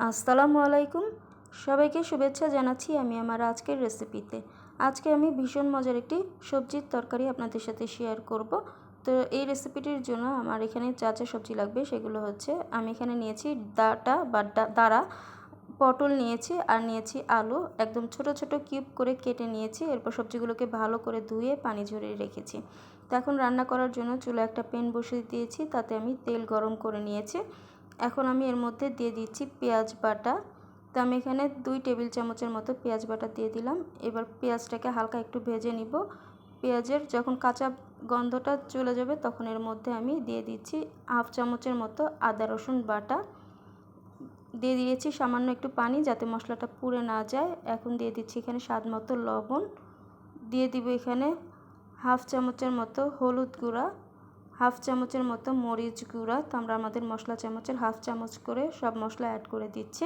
আসসালামু আলাইকুম। সবাইকে শুভেচ্ছা জানাচ্ছি আমি আমার আজকের রেসিপিতে আজকে আমি ভীষণ মজার একটি সবজির তরকারি আপনাদের সাথে শেয়ার করব। তো এই রেসিপিটির জন্য আমার এখানে যা যা সবজি লাগবে সেগুলো হচ্ছে, আমি এখানে নিয়েছি ডাটা বা দাঁড়া, পটল নিয়েছি আর নিয়েছি আলু। একদম ছোট ছোট কিউব করে কেটে নিয়েছি, এরপর সবজিগুলোকে ভালো করে ধুয়ে পানি ঝরিয়ে রেখেছি। তো এখন রান্না করার জন্য চুলে একটা প্যান বসিয়ে দিয়েছি, তাতে আমি তেল গরম করে নিয়েছি। এখন আমি এর মধ্যে দিয়ে দিচ্ছি পেঁয়াজ বাটা। তো আমি এখানে দুই টেবিল চামচের মতো পেঁয়াজ বাটা দিয়ে দিলাম। এবার পেঁয়াজটাকে হালকা একটু ভেজে নিব। পেঁয়াজের যখন কাঁচা গন্ধটা চলে যাবে, তখন এর মধ্যে আমি দিয়ে দিচ্ছি হাফ চামচের মতো আদা রসুন বাটা। দিয়ে দিয়েছি সামান্য একটু পানি যাতে মশলাটা পুড়ে না যায়। এখন দিয়ে দিচ্ছি এখানে স্বাদ মতো লবণ। দিয়ে দিব এখানে হাফ চামচের মতো হলুদ গুঁড়া। হাফ চামচের মতো মরিচ গুঁড়া। তো আমরা আমাদের মশলা চামচের হাফ চামচ করে সব মশলা অ্যাড করে দিচ্ছি।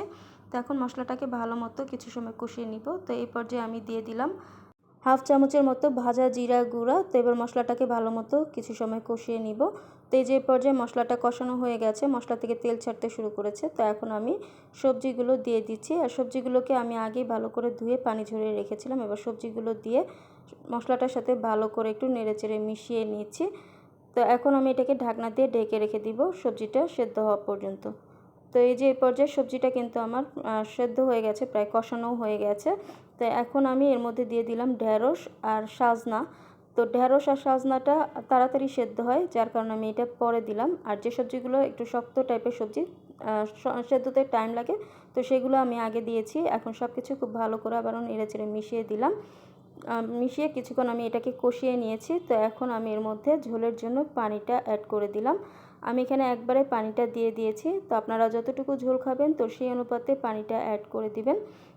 তো এখন মশলাটাকে ভালো মতো কিছু সময় কষিয়ে নিব। তো এই পর্যায়ে আমি দিয়ে দিলাম হাফ চামচের মতো ভাজা জিরা গুঁড়া। তো এবার মশলাটাকে ভালো মতো কিছু সময় কষিয়ে নিব। তো এই যে পর্যায়ে মশলাটা কষানো হয়ে গেছে, মশলা থেকে তেল ছাড়তে শুরু করেছে। তো এখন আমি সবজিগুলো দিয়ে দিচ্ছি। আর সবজিগুলোকে আমি আগেই ভালো করে ধুয়ে পানি ঝরিয়ে রেখেছিলাম। এবার সবজিগুলো দিয়ে মশলাটার সাথে ভালো করে একটু নেড়েচেড়ে মিশিয়ে নিচ্ছি। তো এখন আমি এটাকে ঢাকনা দিয়ে ঢেকে রেখে দিব, সবজিটা সেদ্ধ হওয়া পর্যন্ত। তো এই যে এই পর্যায়ে সবজিটা কিন্তু আমার সেদ্ধ হয়ে গেছে, প্রায় কষানোও হয়ে গেছে। তো এখন আমি এর মধ্যে দিয়ে দিলাম ঢ্যাঁড়স আর সাজনা। তো ঢ্যাঁড়স আর সাজনাটা তাড়াতাড়ি সেদ্ধ হয়, যার কারণে আমি এটা পরে দিলাম। আর যে সবজিগুলো একটু শক্ত টাইপের সবজি সেদ্ধতে টাইম লাগে, তো সেগুলো আমি আগে দিয়েছি। এখন সব কিছু খুব ভালো করে আবার নেড়ে চেড়ে মিশিয়ে দিলাম। মিশিয়ে কিছুক্ষণ আমি এটাকে কষিয়ে নিয়েছি। তো এখন আমি এর মধ্যে ঝোলের জন্য পানিটা অ্যাড করে দিলাম। আমি এখানে একবারে পানিটা দিয়ে দিয়েছি। তো আপনারা যতটুকু ঝোল খাবেন, তো সেই অনুপাতে পানিটা অ্যাড করে দিবেন।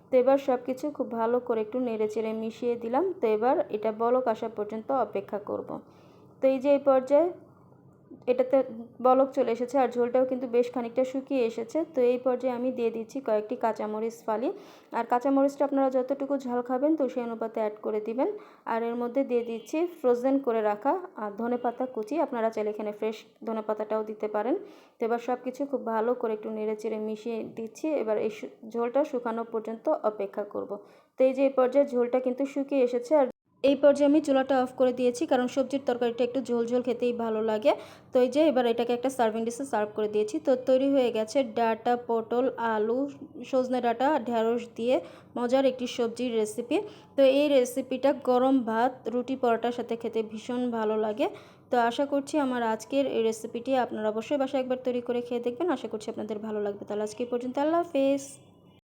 তো এবার সব কিছু খুব ভালো করে একটু নেড়ে চেড়ে মিশিয়ে দিলাম। তো এবার এটা বলক আসা পর্যন্ত অপেক্ষা করব। তো এই যে এই পর্যায়ে এটাতে বলক চলে এসেছে আর ঝোলটাও কিন্তু বেশ খানিকটা শুকিয়ে এসেছে। তো এই পর্যায়ে আমি দিয়ে দিচ্ছি কয়েকটি কাঁচামরিচ ফালি। আর কাঁচামরিচটা আপনারা যতটুকু ঝাল খাবেন তো সেই অনুপাতে অ্যাড করে দিবেন। আর এর মধ্যে দিয়ে দিচ্ছি ফ্রোজেন করে রাখা আর ধনে পাতা কুচি। আপনারা চাইলে এখানে ফ্রেশ ধনে পাতাটাও দিতে পারেন। তো এবার সব কিছু খুব ভালো করে একটু নেড়ে চেড়ে মিশিয়ে দিচ্ছি। এবার এই ঝোলটা শুকানো পর্যন্ত অপেক্ষা করব। তো এই যে এই পর্যায়ে ঝোলটা কিন্তু শুকিয়ে এসেছে আর এই পর্যায়ে আমি চুলাটা অফ করে দিয়েছি, কারণ সবজির তরকারিটা একটু ঝোল ঝোল খেতেই ভালো লাগে। তো এই যে এবার এটাকে একটা সার্ভিং ডিশে সার্ভ করে দিয়েছি। তো তৈরি হয়ে গেছে ডাটা, পটল, আলু, সজনে ডাটা ঢ্যাঁড়স দিয়ে মজার একটি সবজির রেসিপি তো এই রেসিপিটা গরম ভাত, রুটি পরোটার সাথে খেতে ভীষণ ভালো লাগে। তো আশা করছি আমার আজকের এই রেসিপিটি আপনারা অবশ্যই বাসায় একবার তৈরি করে খেয়ে দেখবেন। আশা করছি আপনাদের ভালো লাগবে। তাহলে আজকে পর্যন্ত আল্লাহ হাফেজ।